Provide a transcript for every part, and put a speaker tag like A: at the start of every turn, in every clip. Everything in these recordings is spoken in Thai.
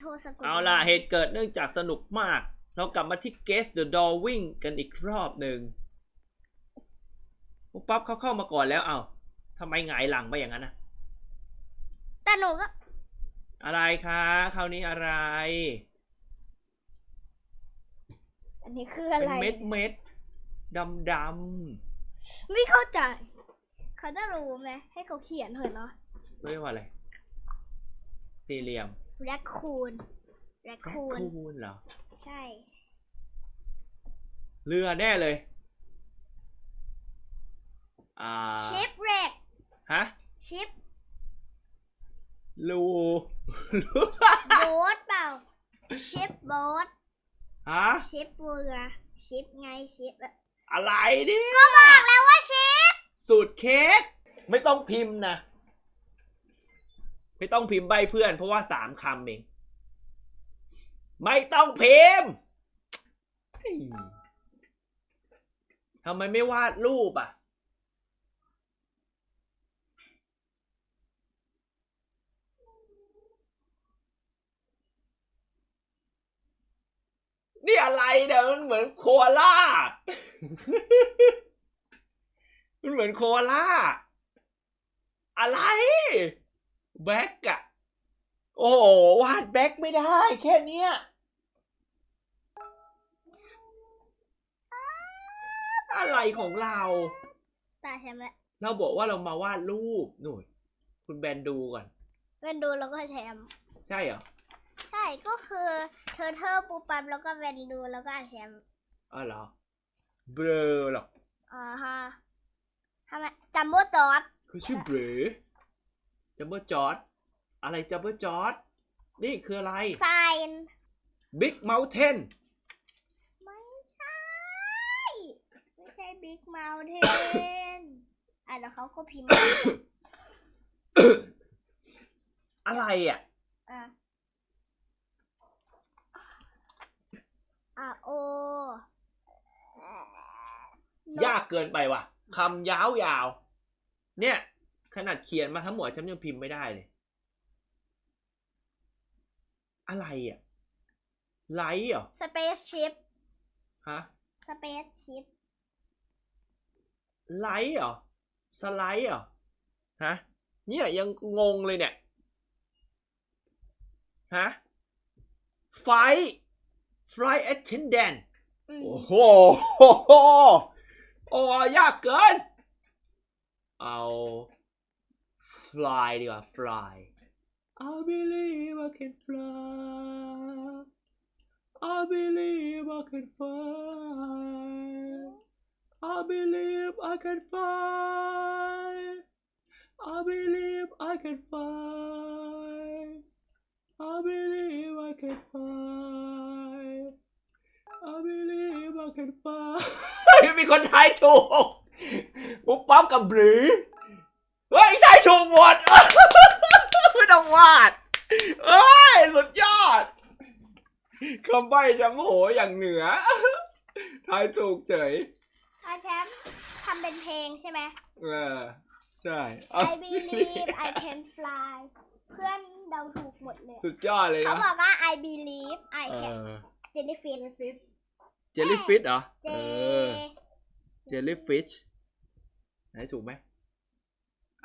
A: โทรสะกด
B: เอาล่ะเหตุเกิดเนื่องจากสนุกมาก เรากลับมาที่ Guess the Drawing กันอีกรอบหนึ่งปุ๊บปั๊บเขาเข้ามาก่อนแล้ว เอาทำไมหงายหลังไปอย่างนั้นนะ
A: แต่หนูก็
B: อะไรคะคราวนี้อะไร
A: อันนี้คือ
B: เป็
A: อะ
B: น
A: ไร
B: เม็ดเม็ดดำด
A: ไม่เข้าใจ เขาจะรู้ไหมให้เขาเขียนเถอะเนาะำ
B: เรียกว่าอะไร สี่เหลี่ยม
A: แรคคูนแรคคูน
B: คูนเหรอ
A: ใช่
B: เรือแน่เลย อ่า
A: ชิปเรก
B: ฮะ
A: ชิป
B: ลู
A: โบ๊ทเปล่า ชิปโบ๊ท
B: ฮะ
A: ชิปเรือชิปไงชิปอะ
B: อะไรเนี่ย
A: ก็บอกแล้วว่าชิป
B: สูตรเค้กไม่ต้องพิมพ์นะ ไม่ต้องพิมพ์ใบเพื่อน เพราะว่าสามคำเอง ไม่ต้องพิมพ์ทำไมไม่วาดรูปอะ นี่อะไรเนี่ยมันเหมือนโคอาล่า มันเหมือนโคอาล่า อะไร แบ็กอะโอ้โหวาดแบ็กไม่ได้ แค่เนี้ยอะไรของเรา
A: ตาใช่ไหม
B: เราบอกว่าเรามาวาดรูปหน่ยคุณแบนดูก่อน
A: เวนดูแล้วก็แชมป์
B: ใช่เหรอ
A: ใช่ก็คือเทอร์เทอร์ปูปั๊บแล้วก็เวนดูแล้วก็แชมป์
B: อ๋อเหรอ เบลอหรอก
A: อ่าฮะทำไมจัมโบ้จอร์ด
B: คือชื่อเบลอ จัมเบอร์จอร์ดอะไรจัมเบอร์จอร์ดนี่คืออะไร
A: ไซน์
B: บิ๊กเม t เทน
A: ไม่ใช่ ไม่ใช่บิ๊กเม t เทนอะแล้วเขาก็พิมพ์
B: อะไรอะ
A: อะอะโอ
B: ยากเกินไปว่ะคำยาวๆเนี่ย ขนาดเขียนมาทั้งหมดฉันยังพิมพ์ไม่ได้เลย อะไรอะไลท์เหรอ
A: สเปซชิป
B: ฮะ
A: สเปซชิป
B: ไลท์เหรอสไลด์เหรอฮะเนี่ยยังงงเลยเนี่ยฮะไฟ flight attendant โอ้โห โอ้ยากเกิน เอา fly ดีกว่า fly I believe I can fly I believe I can fly I believe I can fly I believe I can fly I believe I can fly I believe I can fly มีคนทายถูกปุ๊บปั๊บกับหรือ เฮ้ยทายถูกหมด ไม่ต้องวาดเอ้ยสุดยอดคำใบ้จะโมโหอย่างเหนือทายถูกเฉย
A: อาแชมป์ทำเป็นเพลงใช่ไหม
B: เออใช่
A: I believe I can fly เพื่อนเดาถูกหมดเลย
B: สุดยอดเลย
A: เขา
B: นะ
A: บอกว่า I believe I
B: เอ
A: can
B: อ
A: jellyfish
B: เจลลี่ฟิชเหรอ
A: เจ
B: เออ เจลลี่ฟิชไหนถูกไหม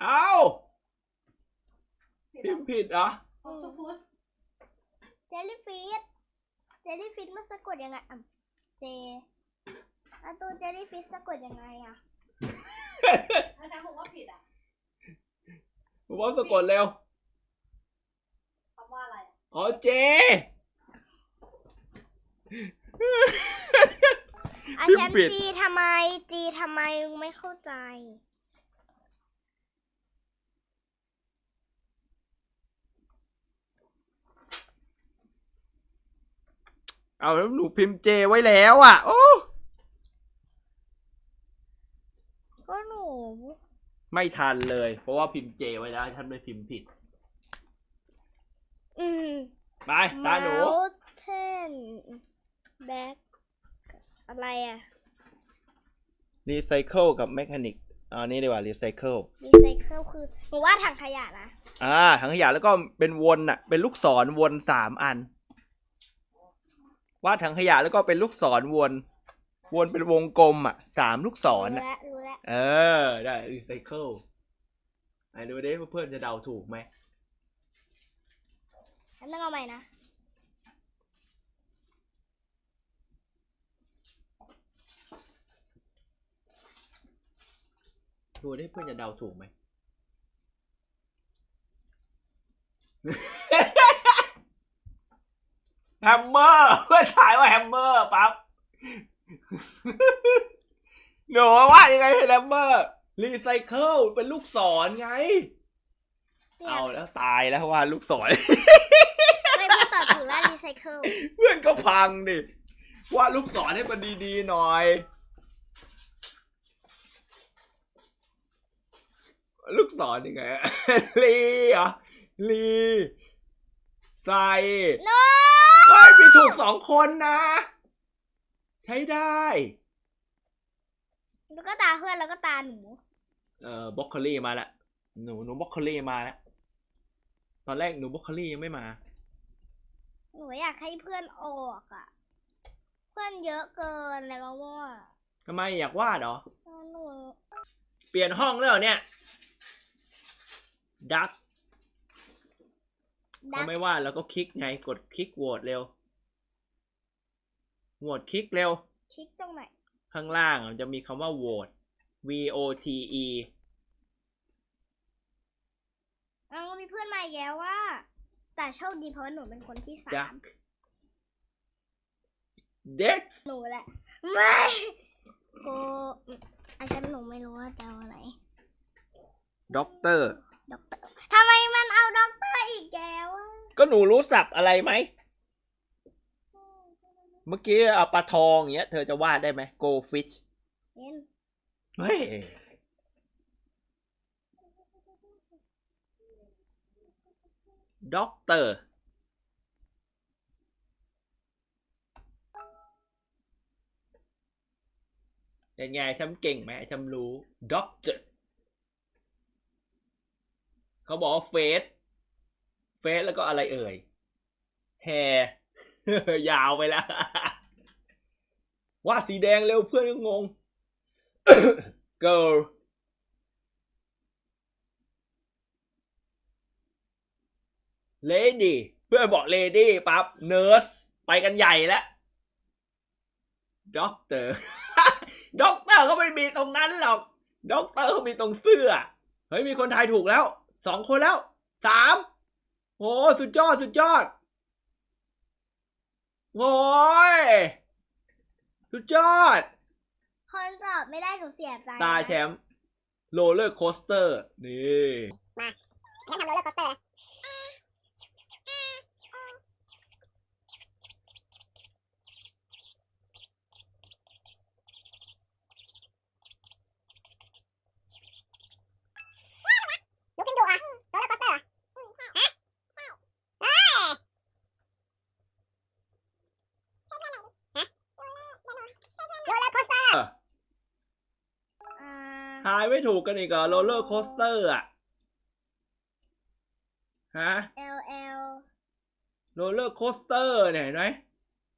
B: เอ้าพิมพ์ผิดเหรอ
C: ออกตูพุส
A: jellyfish jellyfish มันสะกดยังไงอะ J อะตัว jellyfish สะกดยังไงอะ
C: อาจารย์บอกว่าผิดอะ
B: ผมว่าสะกดเร็ว
C: คำว่าอะไรอะ
B: อ๋อเจ
A: อา
B: พิมพ์
A: แชมป์
B: ผิด
A: จีทำไมจีทำไมไม่เข้าใจ
B: เอาแล้วหนูพิมพ์เจไว้แล้วอะ โอ้
A: ก็หนู
B: ไม่ทันเลย เพราะว่าพิมพ์เจไว้แล้วท่านไม่พิมพ์ผิด
A: อืม
B: ไปตาหนู
A: mountain back อะไรอะ
B: รีไซเคิลกับแมคานิกเอาอันนี้ดีกว่ารีไซเคิล
A: รีไซเคิลคือหนูว่าถังขยะนะ
B: อ่าถังขยะแล้วก็เป็นวนอะ เป็นลูกศรวนสามอัน วาดถังขยะแล้วก็เป็นลูกศรวน วนเป็นวงกลมอะสามลูกศร
A: รู้
B: อะ
A: แล้วรู้แล้ว
B: เออ ได้รีไซเคิลไหนดูดิว่าเพื่อนจะเดาถูกไหม
A: ฉันต้องเอาใหม่นะ
B: ดูดิเพื่อนจะเดาถูกไหม แฮมเมอร์ เพื่อนถ่ายว่าแฮมเมอร์ปั๊บหนูว่ายังไงเป็นแฮมเมอร์รีไซเคิลเป็นลูกศรไง
A: เนี่ย
B: เอาแล้วตายแล้วว่าลูกศร
A: ไม่พูดตอบถูกแล้วรีไซเคิล
B: เพื่อนก็พังดิว่าดลูกศรให้มันดีๆหน่อย ลูกศรยังไงลีเหรอลีใส่
A: โน
B: เฮ้ยมีถูกสองคนนะ ใช้ได้
A: แล้วก็ตาเพื่อนแล้วก็ตาหนู
B: เอ่อบล็อกโคลี่มาแล้วหนูหนูบล็อกโคลี่มาแล้วตอนแรกหนูบล็อกโคลี่ยังไม่มา
A: หนูอยากให้เพื่อนออกอะ เพื่อนเยอะเกินแล้วว่า
B: ทำไมอยากวาดเหรอ
A: หนู
B: เปลี่ยนห้องแล้วเหรอเนี่ยดัก
A: ดั
B: ถ้ากไม่วาดแล้วก็คลิกไงกดคลิกโหวตเร็วโหวตคลิกเร็ว
A: คลิกตรงไหน
B: ข้างล่างมันจะมีคำว่าโหวต V O T E
A: อ้าวมีเพื่อนมาอีกแล้วว่า แต่โชคดีเพราะว่าหนูเป็นคนที่สา
B: ดั
A: ม
B: ก Dex
A: หนูแหละ ไม่โกอาฉันหนูไม่รู้ว่าจะเอาอะไร
B: ด็อกเตอร์
A: ด็อกเตอร์ทำไมมันเอาด็อกเตอร์อีกแล้วอะ
B: ก็หนูรู้สับอะไรไหม เมื่อกี้เอาปลาทองอย่างเงี้ย เธอจะวาดได้ไหม Go fish
A: เห็น
B: เฮ้ย ด็อกเตอร์ เป็นไงฉันเก่งไหมฉันรู้ ด็อกเตอร์ เขาบอกว่าเฟสเฟสแล้วก็อะไรเอ่ยแฮยาวไปแล้วว่าดสีแดงเร็วเพื่อนก็งง girl lady เพื่อนบอก lady ปั๊บ nurse ไปกันใหญ่แล้ว doctor doctor ก็ไม่มีตรงนั้นหรอก doctor เขามีตรงเสื้อ เฮ้ย มีคนทายถูกแล้ว สองคนแล้วสามโอ้สุดยอดสุดยอดโอ้ยสุดยอด
A: คนตอบไม่ได้หนูเสียใจ
B: ตา
A: นะ
B: แชมป์โรลเลอร์โคสเตอร์ นี่
A: งั้นทำโรลเลอร์คอสเตอร์
D: ลุกขึ้นดูอะโรลเลอร์คอสเตอร์ฮะเอ้ยช่วยเพื่อนหน่อยดิฮะโรลเลอร์โรลเลอร์โรลเลอร์คอสเตอร์
A: อ่า
B: ทายไม่ถูกกันอีกเหรอโรลเลอร์โคสเตอร์อะฮะ
A: L L
B: โรลเลอร์โคสเตอร์เนี่ยเห็นไหม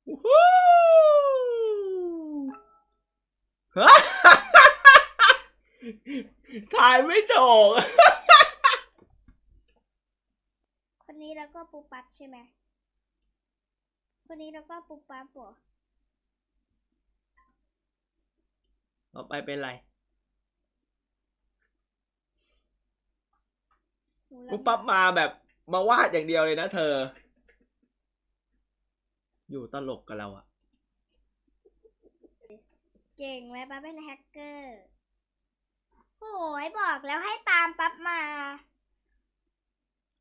B: วู้ฮู้ฮะทายไม่ถูก
A: คนนี้แล้วก็ปูปั๊บใช่ไหม คนนี้แล้วก็ปูปั๊บเหรอ
B: ต่อไปเป็นไร
A: หนูแล้ว
B: ปุ๊บปั๊บมาแบบมาวาดอย่างเดียวเลยนะเธอ อยู่ตลกกับเราอะ
A: เก่งไหมปั๊บเป็นแฮกเกอร์โอ้ยบอกแล้วให้ตามปั๊บมา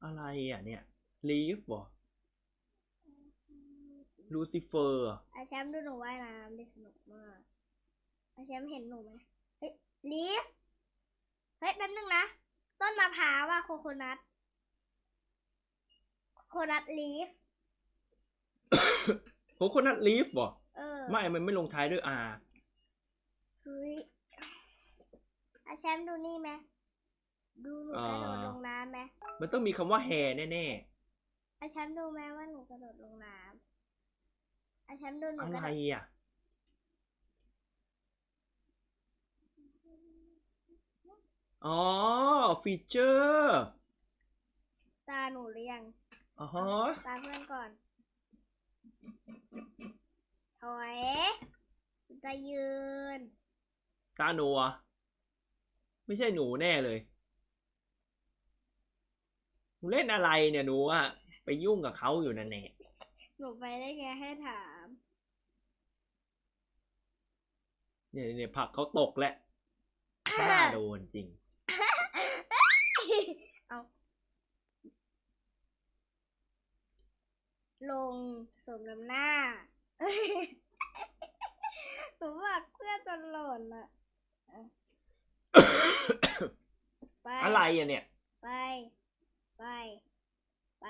B: อะไรอะเนี่ยลีฟบอลูซิเฟอร์
A: อาแชมป์ดูหนูว่ายน้ำได้สนุกมากอาแชมป์เห็นหนูไหมเฮ้ยลีฟเฮ้ยแป๊บนึงนะ ต้นมะพร้าวอะโคโคนัทโคโคนัทลีฟ
B: โคโคนัทลีฟบอ
A: เออ
B: ไม่ มันไม่ลงท้ายด้วย R
A: เฮ้ยอาอาแชมป์ดูนี่ไหมดูหนูกระโดดลงน้ำไหม
B: มันต้องมีคำว่าแฮแน่
A: อาแชมป์ดูไหมว่าหนูกระโดดลงน้ำอาแชมป์ดูห
B: ๆ
A: นู
B: อะ
A: ก
B: ไร
A: ระโดด
B: อะ อ๋อฟีเจอร์
A: ตาหนูหรือยัง
B: อ๋อฮะ
A: ตามเพื่อนก่อนถอยจะยืน
B: ตาหนูเหรอะไม่ใช่หนูแน่เลย หนูเล่นอะไรเนี่ยหนูอะไปยุ่งกับเขาอยู่นั่นแน่
A: หนูไปได้ไงให้ถาม
B: เนี่ยเนี่ยผลักเขาตกแล้วน่าโดนจริง
A: เอา ลงสมน้ำหน้าหนูว่าเพื่อนจะหล่นอะอะไป
B: อะไรอะเนี่ย
A: ไป ไป ไป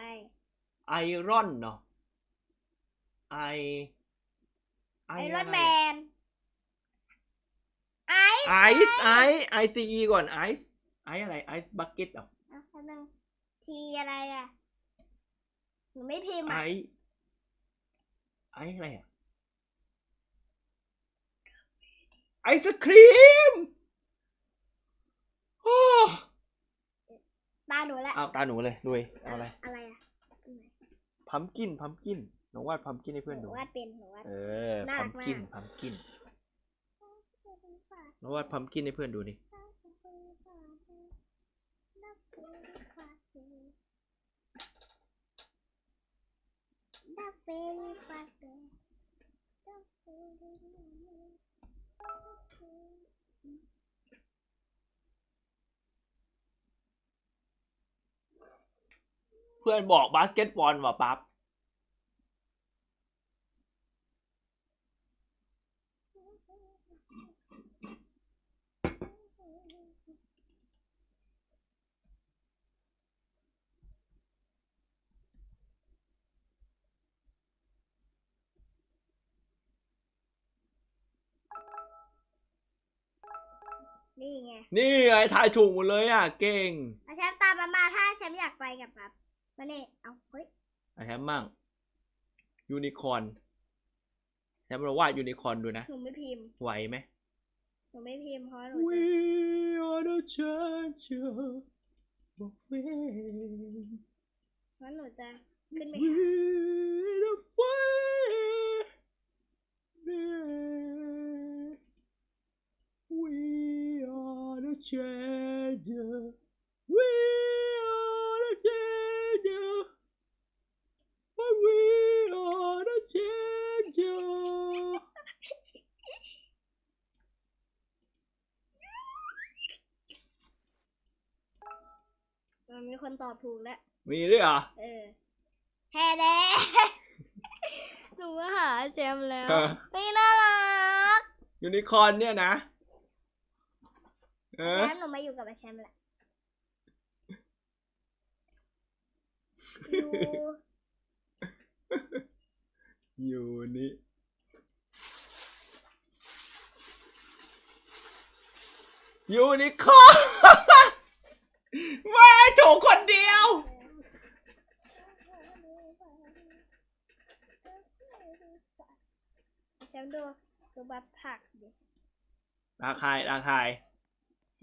B: ไอรอนเนาะไอ
A: ไอรอนแมน ไอซ์
B: ไอซ์ไอไอซีอีก่อนไอซ์ไออะไรไอซ์บักเก็ตเหรอ
A: อะแป๊บนึงทีอะไรอะ หนูไม่พิมพ์
B: ไอ
A: อะ
B: ซ์ไออะไรอะไอศครีมโอ้
A: ตาหนูแหละ
B: เอาตาหนูเลยดุยเอาอะไร
A: อะไรอะอันไหน
B: พัมกินพัมกินน้องวาดพัมกินให้เพื่อน
A: หนู
B: ดู
A: วาดเป็นหนูวาด
B: เออ
A: น่ารั
B: พั
A: ก
B: มกิน
A: มาก
B: พัมกินน้องวาดพัมกินให้เพื่อนดูดิ
A: Da very fast. Da very
B: เพื่อนบอกบาสเกตบอลว่ะปั๊บ
A: นี่ไง
B: นี่ไงทายถูกหมดเลยอะ เก่ง
A: อาแชมป์ตามมามาถ้าแชมป์อยากไปกับปั๊บมาเนี่เอาเฮ้ย
B: ไอแฮมมั่งยูนิคอร์นแฮมเราวาดยูนิคอร์นดูนะ
A: หนูไม่พิมพ์
B: ไหวไหม
A: หนูไม่พิมพ์เพราะหนู
B: We
A: จะ
B: are the champions of fame
A: เพราะหนูจะขึ้นไป
B: We
A: หา
B: the fire yeah. We are the champions We are the champions We are the champions
A: มันมีคนตอบถูกแล้ว
B: มีด้วยเหรอ
A: เออแฮ่แดหนูก็หาแชมป์แล้ว
B: เออ
A: นี่น่ารัก
B: ยูนิคอร์นเนี่ยนะ เออ
A: แชมป์หนูมาอยู่กับอาแชมป์แหละอยู่
B: อยู่นี่ยูนิคอร์นไม่ถูกคนเดียว
A: แชมป์ดูดูบัตรผักดิ
B: ราคายราคาย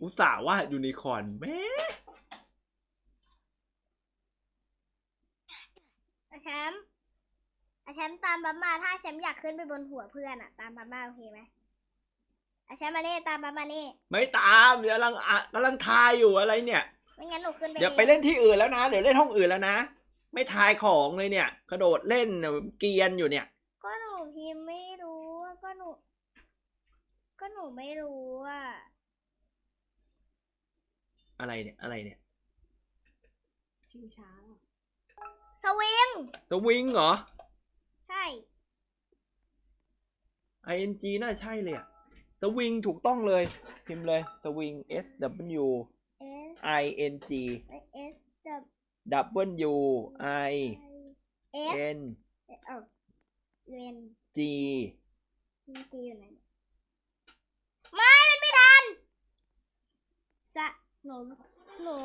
B: อุตส่าห์ว่ายูนิคอร์นแม่
A: อาแชมป์อาแชมป์ตามบัมมาถ้าแชมป์อยากขึ้นไปบนหัวเพื่อนอะตามบัมมาโอเคไหมอาแชมป์มานี่ตามบัมมานี่
B: ไม่ตามเดี๋ยวกำลังอะกำลังทายอยู่อะไรเนี่ย
A: ไม่งั้นหนูขึ้นไป
B: เดี๋ยว
A: อง
B: ไปเล่นที่อื่นแล้วนะเดี๋ยวเล่นห้องอื่นแล้วนะ ไม่ทายของเลยเนี่ย กระโดดเล่นเนี่ยเกรียนอยู่เนี่ย
A: ก็หนูพิมพ์ไม่รู้อะก็หนู ก็หนูไม่รู้อะ
B: อะไรเนี่ย อะไรเนี่ย
C: ชิงช้าเหรอ
A: สวิง
B: สวิงเหรอ
A: ใช่
B: ing น่าใช่เลยอะสวิงถูกต้องเลย พิมพ์เลย สวิง s w
A: S
B: i n g
A: S
B: w i
A: S
B: n
A: เออเวน
B: g
A: มันจีอยู่ไหนไม่ มันไม่ทันสะ หนูหนู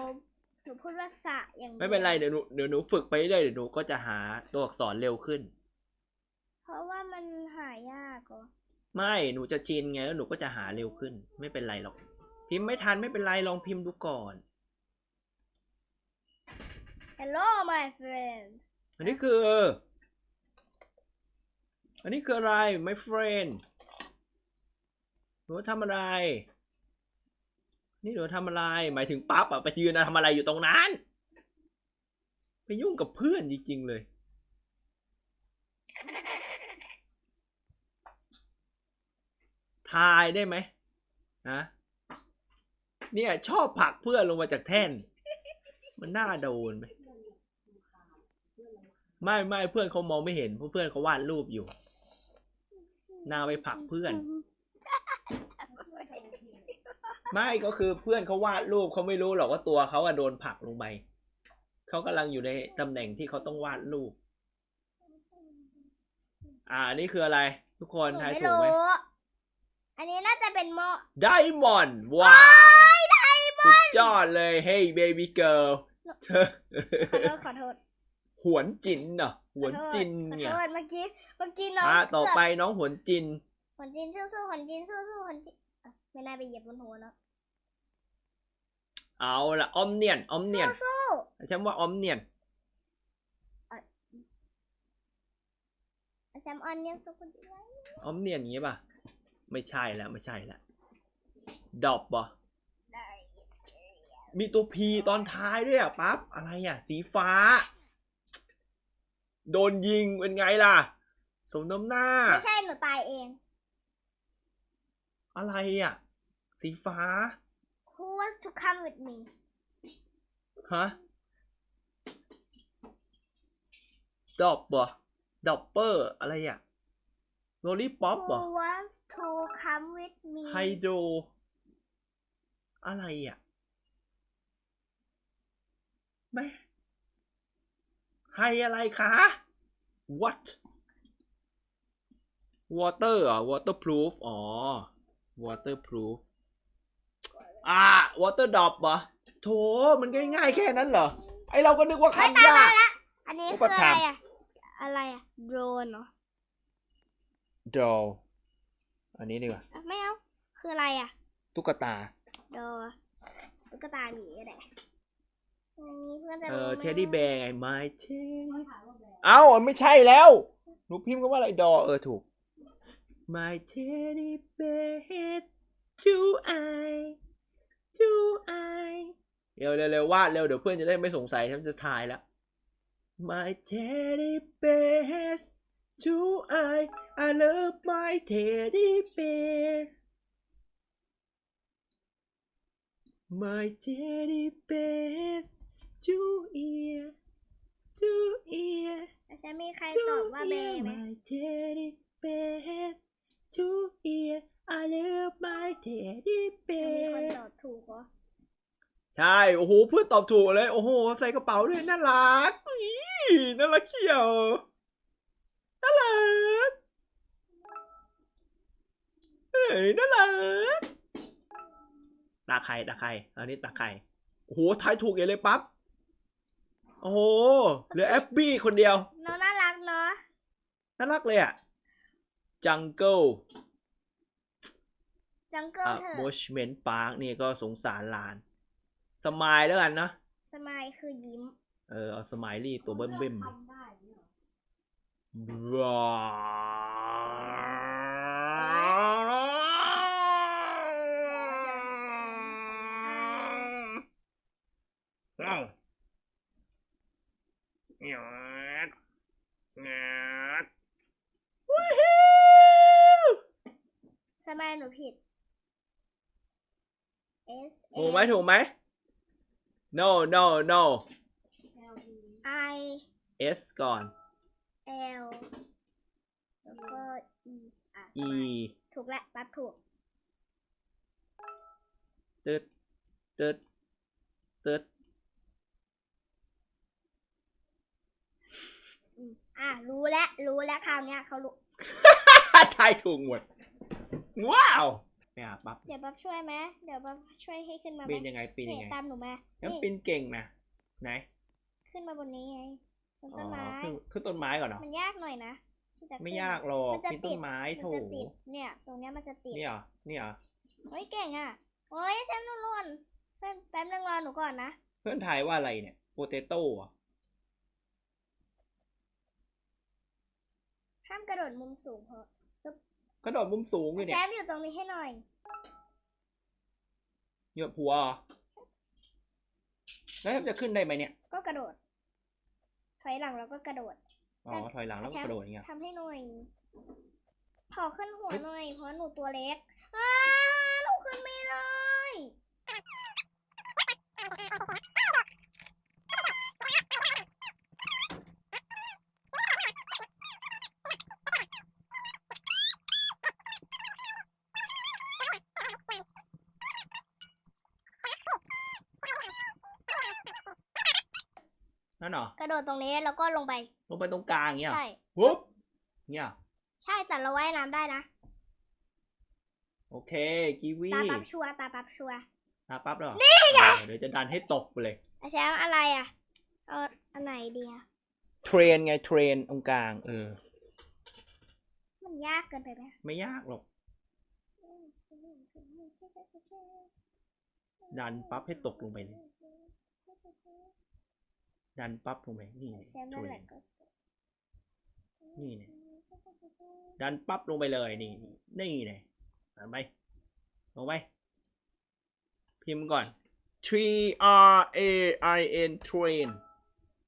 A: หนูพูดว่าสะอย่างดียว
B: ไม่เป็นไรเดี๋ยวหนูเดี๋ยวหนูฝึกไปเรื่อยเดี๋ยวหนูก็จะหาตัวอักษรเร็วขึ้น
A: เพราะว่ามันหายากเหรอ
B: ไม่หนูจะชินไงแล้วหนูก็จะหาเร็วขึ้น ไม่เป็นไรหรอก พิมพ์ไม่ทันไม่เป็นไรลองพิมพ์ดูก่อน
A: Hello my friend
B: อันนี้คือ อันนี้คืออะไร my friend หนูทำอะไร นี่หนูทำอะไร หมายถึงปั๊บอะไปยืนทำอะไรอยู่ตรงนั้น ไปยุ่งกับเพื่อนจริงๆเลย ทายได้ไหมฮะเนี่ย ชอบผลักเพื่อนลงมาจากแท่น มันน่าโดนไหมไม่ไม่เพื่อนเขามองไม่เห็นเพราะเพื่อนเขาวาดรูปอยู่ นาไปผลักเพื่อน ไม่ก็คือเพื่อนเขาวาดรูปเขาไม่รู้หรอกว่าตัวเขาอะโดนผลักลงไปเขากำลังอยู่ในตำแหน่งที่เขาต้องวาดรูป อ่าอันนี่คืออะไร ทุกคน
A: หนู
B: ทาย
A: ไม่
B: ถูกไหม
A: รู้อันนี้น่าจะเป็นหม้อ
B: ไดมอนด์ว้าวสุดยอดเลยเฮ้ยเบบี้เกิร์ลเธอ
A: ขอโทษขอโทษ
B: หวนจินเหรอหวนจิน
A: ขอ
B: เนี่ย
A: โทษเมื่อกี้เมื่อกี้น้อง
B: อ่าต่อไป
A: เกืบ
B: น้องหวนจิน
A: ขนจินสู้ๆขนจินสู้ๆขนจินอะไม่น่าไปเหยียบบนหัวเนาะ
B: เอาละออมเนียนออมเนียน
A: สู้
B: ฉันว่าออมเนียน
A: ๆแชมป์ออนเนี่ยสู้คนจินไว้
B: ออมเนียนอย่างงี้ป่ะ ไม่ใช่แล้วไม่ใช่แล้วดอบป่ะ
A: ได้
B: มีตัวพีตอนท้ายด้วยอะปั๊บอะไรอะ สีฟ้า โดนยิงเป็นไงล่ะ สมน้ำหน้า
A: ไม่ใช่หนูตายเอง
B: อะไรอะ สีฟ้า
A: Who wants to come with me
B: ฮะดอบป่ะดอปเปอร์อะไรอะโรลี่ป๊อป
A: Who
B: ป่ะ
A: wants to come with me
B: ไฮโดรอะไรอะ ไม่ไฮอะไรคะ what water เหรอ waterproof อ๋อ waterproof อ่า water drop เหรอโถมันง่ายๆแค่นั้นเหรอ ไอเราก็นึกว่า
A: เฮ้ย
B: คำ
A: ตาม
B: ยามา
A: กละอันนี้
B: อุ
A: คื
B: ป
A: ออะ
B: ถั
A: ไร
B: มภ์
A: อะอะไรอะโดรนเหรอ
B: doll อันนี้ดีกว่า
A: อะไม่เอา คืออะไรอะ
B: ตุ๊กตา
A: โดตุ๊กตาหมีก็ได้อันนี้เพื่อนจะ
B: เอ
A: รู้
B: อ
A: ไหม
B: เทดดี้แบร์ไง my teddy
C: ถามว่าแบบ
B: เอ้าไม่ใช่แล้ว หนูพิมพ์คำว่าอะไรดอ เออถูก My teddy bear do I do I เร็วเร็วเร็ววาดเร็วเดี๋ยวเพื่อนจะได้ไม่สงสัยฉันจะทายแล้ว My teddy bear do I I love my teddy bear My teddy bear do ear do ear
A: แล้วฉันมีใครตอบว่าเบย์ไหม
B: my teddy bear to ear I love my teddy
A: มีคน
B: bear
A: ตอบถูกเหรอ
B: ใช่ โอ้โห เพื่อนตอบถูกเลย โอ้โห ใส่กระเป๋าด้วย น่ารักอุ๊ยน่ารักเขียว น่ารัก เฮ้ย น่ารัก ตาใคร ตาใคร อันนี้ตาใคร โอ้โห ทายถูกอย่างเลยปั๊บ โอ้โห เหลือแอบบี้คนเดียว
A: น้องน่ารักเนาะ
B: น่ารักเลยอะจังเกิล
A: จังเกิล
B: อะ
A: เธ
B: โม
A: อ
B: ชเมนปาร์คนี่ก็สงสารหลาน สมายแล้วกันเนอะ
A: สมายคือยิ้ม
B: เออ เอาสมายลี่ตัวเบิ้มเบิ้ม
C: ทำได้เนี่ยเหรอ
B: ว้าวงาดงาดวู้ฮู้
A: สมายหนูผิด S
B: ถูกไหมถูกไหม no no no
C: L E
A: I
B: s ก่อน
A: L แล้วก็ E อะ
B: e
A: ถูกแล้วปั๊บถูก
B: ตึดตึดตึด
A: อืมอะ รู้แล้ว รู้แล้วคราวเนี้ยเขารู้
B: ทายถูกหมด ว้าว ไปหาปั๊บ
A: เดี๋ยวปั๊บช่วยไหมเดี๋ยวปั๊บช่วยให้ขึ้นมาไหม
B: ปีนยังไงปีนยัง
A: นี่
B: ไง
A: ตามหนูมา
B: แล้ว
A: นี่
B: ปีนเก่งนะไหน
A: ขึ้นมาบนนี้ไงบน
B: อ๋
A: ต้น
B: อ
A: ไม้
B: ขึ้นขึ้นต้นไม้ก่อนเหรอ
A: มันยากหน่อยนะที่จะ
B: ไม่
A: ขึ้น
B: ยากหรอก
A: มันจะ
B: ปีน
A: ติ
B: ต้
A: ด
B: นไม้
A: มัน
B: โถ
A: จะติดเนี่ย ตรงเนี้ยมันจะติด
B: นี่เหรอนี่เหรอ
A: เฮ้ยเก่งอะโอ้ยฉันนุ่นๆเพื่อนแป๊บนึงรอหนูก่อนนะ
B: เพื่อนทายว่าอะไรเนี่ยโปเตโต้อะ
A: ห้ามกระโดดมุมสูงเพราะ
B: กระโดดมุมสูงเลย
A: แช
B: เนี่ย
A: มป์อยู่ตรงนี้ให้หน่อย
B: เหยียบหัวเหรอแล้วจะขึ้นได้ไหมเนี่ย
A: ก็กระโดด ถอยหลังแล้วก็กระโดด
B: อ๋อ ถอยหลังแล้วก็กระโดดอย่างเงี้ย
A: ทำให้หน่อยขอขึ้นหัว
B: เฮ้ย
A: หน่อยเพราะหนูตัวเล็กอ้าหนูขึ้นไม่ได้
B: เหรอก
A: ระโดดตรงนี้แล้วก็ลงไป
B: ลงไปตรงกลางอย่างเงี้ยเหรอ
A: ใช่
B: วุ๊บเนี่ย
A: ใช่แต่เราว่ายน้ำได้นะ
B: โอเค กีวี
A: ตาปั๊บชัวร์ตาปั๊บชัวร์
B: ตาปั๊บแล้วเหรอ นี่ไง เดี๋ยวจะดันให้ตกไปเลย
A: อาแชมป์อะไรอะเอาอันไหนดีอะ
B: เทรนไงเทรนตรงกลาง เออ
A: มันยากเกินไปไหม
B: ไม่ยากหรอก ดันปั๊บให้ตกลงไปเลย ดันปั๊บลงไปนี่ไง
A: แชมป์
B: เท
A: นั่
B: ร
A: นแหละ
B: น
A: ก็
B: นี่เนี่ยดันปั๊บลงไปเลยนี่ นี่เลยดันไปลงไป พิมพ์ก่อน T R A I N train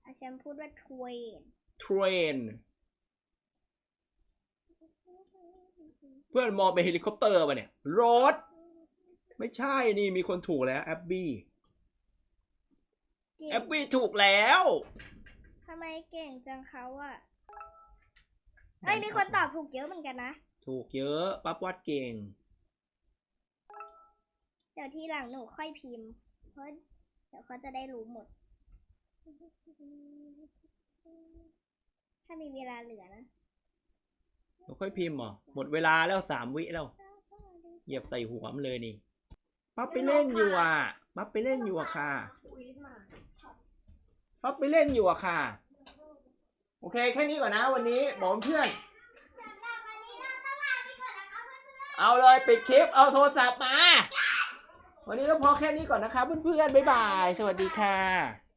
A: อาแชมป์พูดว่าทเวน
B: train เพื่อนมองไปนเฮลิคอปเตอร์ป่ะเนี่ย รถ ไม่ใช่นี่มีคนถูกแล้วแอบบี้
A: เก่ง
B: แอบบี้ถูกแล้ว
A: ทำไมเก่งจังเขาอะเอ้ยมีคนตอบถูกเยอะเหมือนกันนะ
B: ถูกเยอะปั๊บวัดเก่ง
A: เดี๋ยวทีหลังหนูค่อยพิมพ์ เพราะเดี๋ยวเขาจะได้รู้หมด ถ้ามีเวลาเหลือนะ
B: เราค่อยพิมพ์เหรอหมดเวลาแล้วสามวิแล้ว เหยียบใส่หัวมันเลยนี่ ปั๊บไปเล่นอยู่อะ ปั๊บไปเล่นอยู่อะค่ะ
C: วีดมา
B: เขาไปเล่นอยู่อะค่ะ โอเค แค่นี้ก่อนนะ วันนี้บอกเพื่อน เอาเลยปิดคลิป เอาโทรศัพท์มา วันนี้ก็พอแค่นี้ก่อนนะคะเพื่อนๆ บ๊ายบาย สวัสดีค่ะ